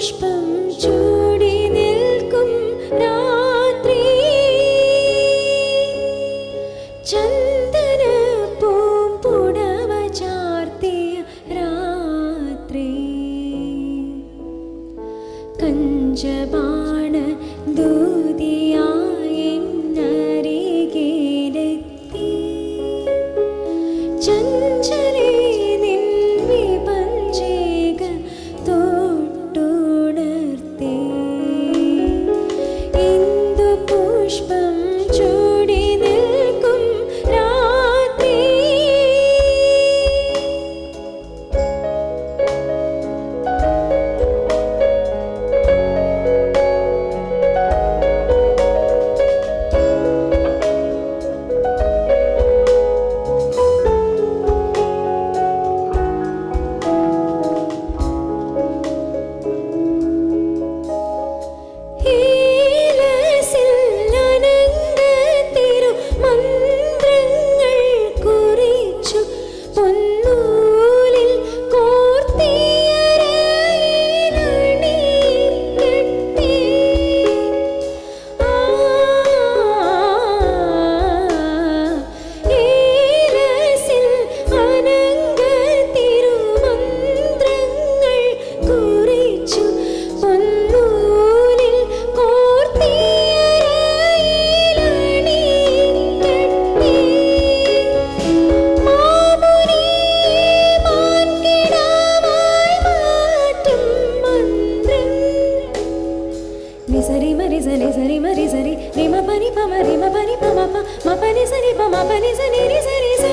പുഷ്പം രാത്രി. ചന്ദന പൂമ്പുടവ ചാർത്തിയ രാത്രി. കഞ്ചബാണ ദൂ మరి జని జరి మరి జరి రిమ పని పమ రిమ పని పమ ప మ పని సరి పమ పని సరి రి సరి సా.